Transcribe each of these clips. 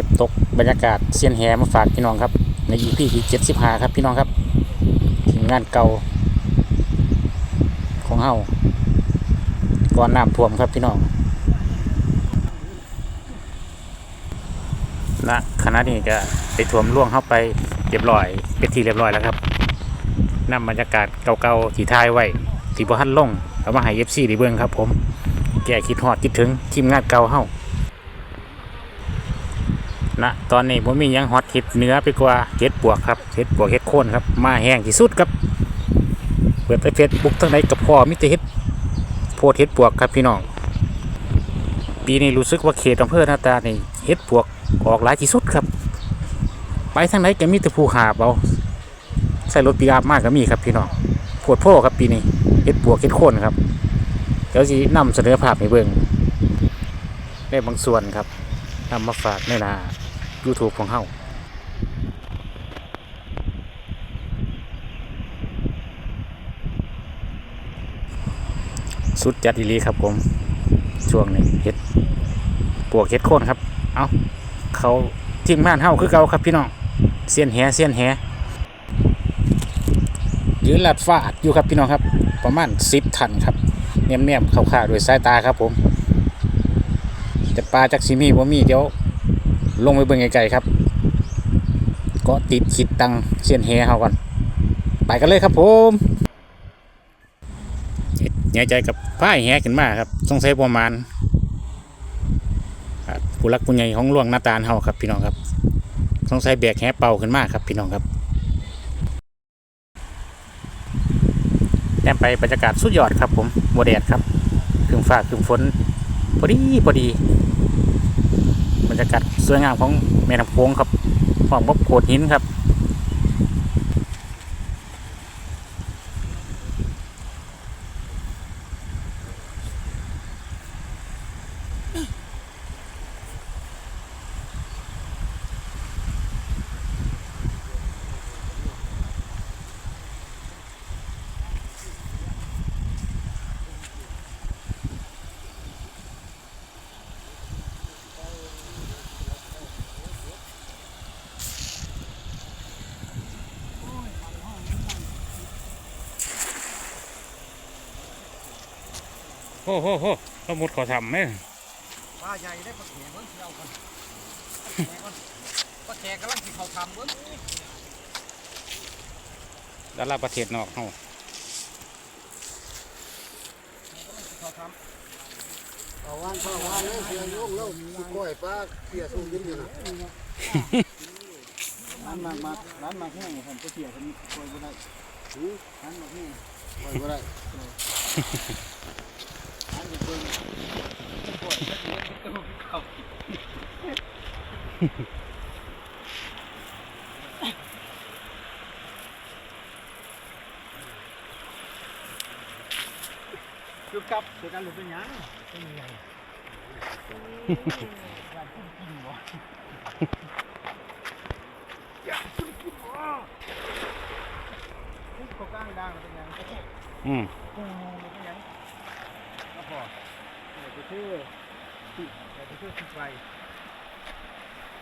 ก็บตกบรรยากาศเซียนแหมาฝากพี่น้องครับ ใน EP ที่75ครับพี่น้องครับทีมงานเก่า ของเฮาก่อนน้ำท่วมครับพี่น้องณขณะนี้ก็ไปท่วมล่วงเข้าไปเรียบร้อย เป็นที่เรียบร้อยแล้วครับนำบรรยากาศเก่าๆที่ถ่ายไว้ที่บ่ทันลงเอามาให้ FC ได้เบิ่งครับ ผม แก้คิดฮอดคิดถึงทีมงานเก่าเฮา นะตอนนี้ผมมียังฮอตฮิตเนื้อไปกว่าเห็ดปวกครับเห็ดปวกเห็ดโคนครับ มาแห้งที่สุดครับ เปิดไปเฟซบุ๊กทั้งไหนกับพ่อมิตรเห็ดโพดเห็ดปวกครับพี่น้อง ปีนี้รู้สึกว่าเขตอำเภอหน้าตานี่เห็ดปวกออกหลายที่สุดครับ ไปทางไหนก็มีแต่ภูหาบเอาใส่รถปีอาบมากก็มีครับพี่น้องโพดโพครับปีนี้เห็ดปวกเห็ดโคนครับเดี๋ยวสินำเสนอภาพให้เบิ่งได้บางส่วนครับนำมาฝากในนา YouTube ของเฮาสุดจัดอีลีครับผม ช่วงนี้เฮ็ดปวกเฮ็ดโคนครับ เอาเขาทีมงานเฮาคือเก่าครับพี่น้องเสียนแหเสียนแหยืนหลัดฟาดอยู่ครับพี่น้องครับ ประมาณ10ทันครับเนียมๆเข้าๆโดยสายตาครับผม แต่ปลาจากซิมีบ่มีเดี๋ยว ลงไปเบิ่งไกลๆครับ ก็ติดขีดตังเสียนแหเฮาก่อน ไปกันเลยครับผมเนียใจกับป้าแหขึ้นมาครับสงสัยประมาณผู้รักผู้ใหญ่ของหลวงหน้าตาลเฮาครับพี่น้องครับสงสัยแบกแหเป่าขึ้นมาครับพี่น้องครับแต้มไปบรรยากาศสุดยอดครับผมโมเดดครับครึ้มฟ้าครึ้มฝนพอดีพอดี รยากาศสวยงามของแม่น้ำโขงครับพร้อมกับโขดหินครับ อ้โหโหสมุดขอทำไหมปลาใหญ่ได้ปลาแขกเบิ้งเที่ยวกันปลาแขกกำลังสิเขาทำเบิ้งดาราประเทศนอกเขาเอาว่านเข้าว่านเลยเสียยุ่งแล้วสิก้อยปลาเสียสูงยินอยู่นะร้านมากมากร้านมากแห้งผมก็เสียผมคอยบ่ได้ร้านมากแห้งก้อยบ่ได้ ร้านเบิ้งจะปล่อยจะเลี้ยงตู้เขา จุดกับเดี๋ยวกันหลุดเป็นยังเป็นยังไงอยากกินกินบ่อยากกินกินบ่ทุกเขากลางดังเป็นยังก็แค่อืมปูเป็นยังก็พอเดี๋ยวไปชื่อสิเดี๋ยวไปชื่อสิไป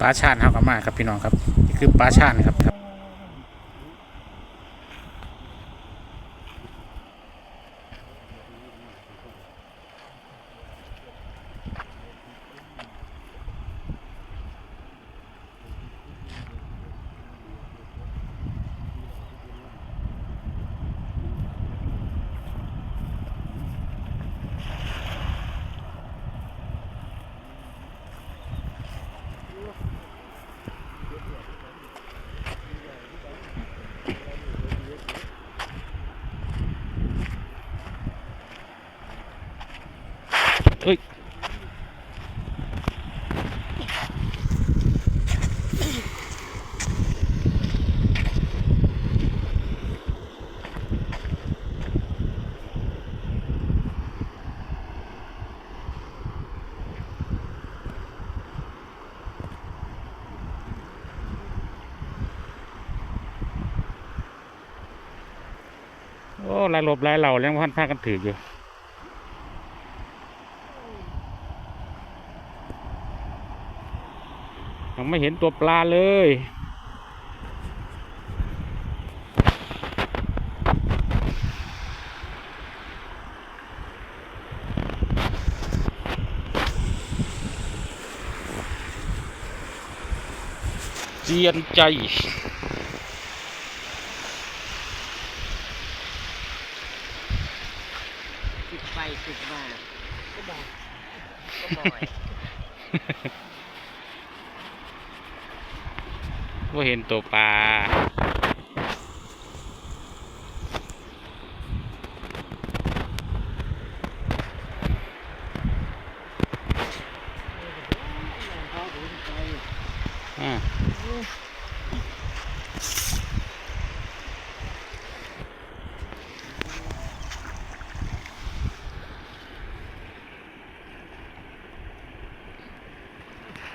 ปลาชานเฮากับมาครับพี่น้องครับนี่คือปลาชานครับ ครับเอ้ยโอ้ลายหลบลายเหล่ายังพันพากันถืออยู่ ยัง ไม่เห็นตัวปลาเลย เจียนใจติดไปติดมาก็บอกก็บ่อย ว่าเห็นตัวปลาอ่า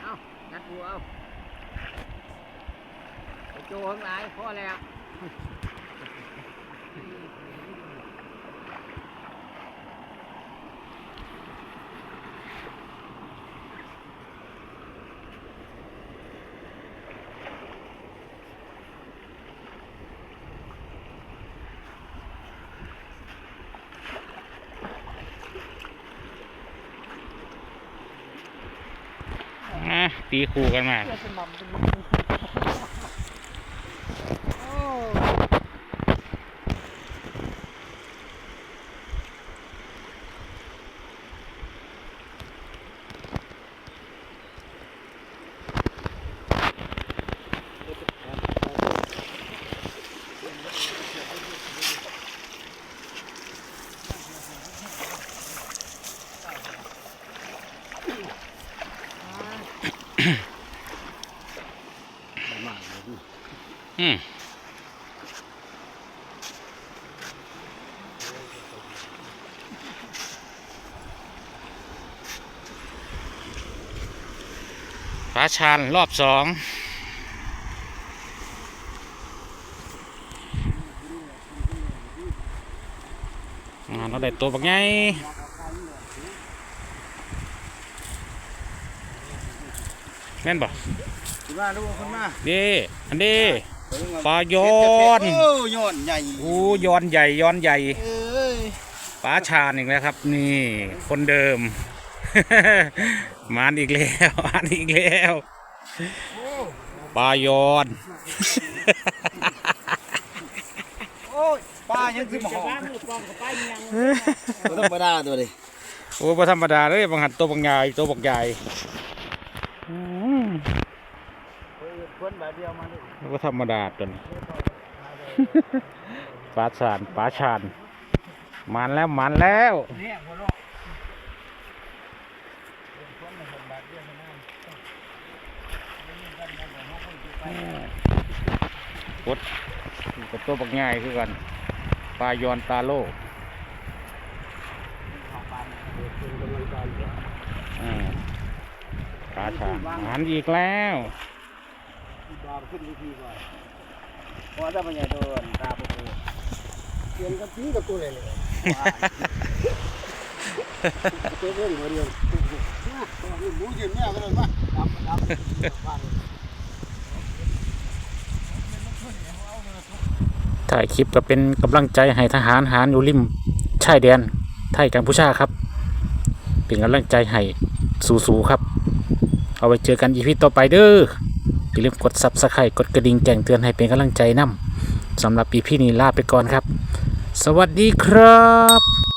เอานัดกูเอาไป โจข้งหลายพอแล้วตีคู่กันมา อืมปลาชานรอบสองอ่าเราได้ตัวบักไง แม่นบ่ขึ้นมาดูขึ้นมาเด้อันเด้ปลาย้อนโอ้ย้อนใหญ่โอ้ย้อนใหญ่ย้อนใหญ่เอ้ยปลาชานอีกแล้วครับ นี่คนเดิมมานอีกแล้วมานอีกแล้วปลาย้อนโอ้ยปลายังสิมาหอมตัวธรรมดาตัวนี้โอ้บ่ธรรมดาเลยบางหันตัวบางใหญ่ตัวบางใหญ่อืมค นแบบเดียวมาดิบ่ธรรมดาตัวนี้ปลาชานปลาชานมันแล้วมันแล้วเนี่ยหัวเราะกดกับตัวบักง่ายคือกันปลายอนตาโลอ่าปลาฉางหันอีกแล้ว บาขึ้นวิธีก่อนพอถ้ามันใหญ่โดนตาปุ๊บเปลี่ยนกับพี่กับตัวเลยเลยตัวเรื่องหัวเดียวหมูยืนแม่ยก็เลยมาดำดำถ่ายคลิปก็เป็นกำลังใจให้ทหารหารอยู่ริมชายแดนไทยกัมพูชาครับ เป็นกำลังใจให้สู้ๆครับ เอาไว้เจอกันอีพีต่อไปเด้อ อย่าลืมกดซับสไครต์กดกระดิ่งแจ้งเตือนให้เป็นกำลังใจนำสำหรับปีพี่นี้ลาไปก่อนครับ สวัสดีครับ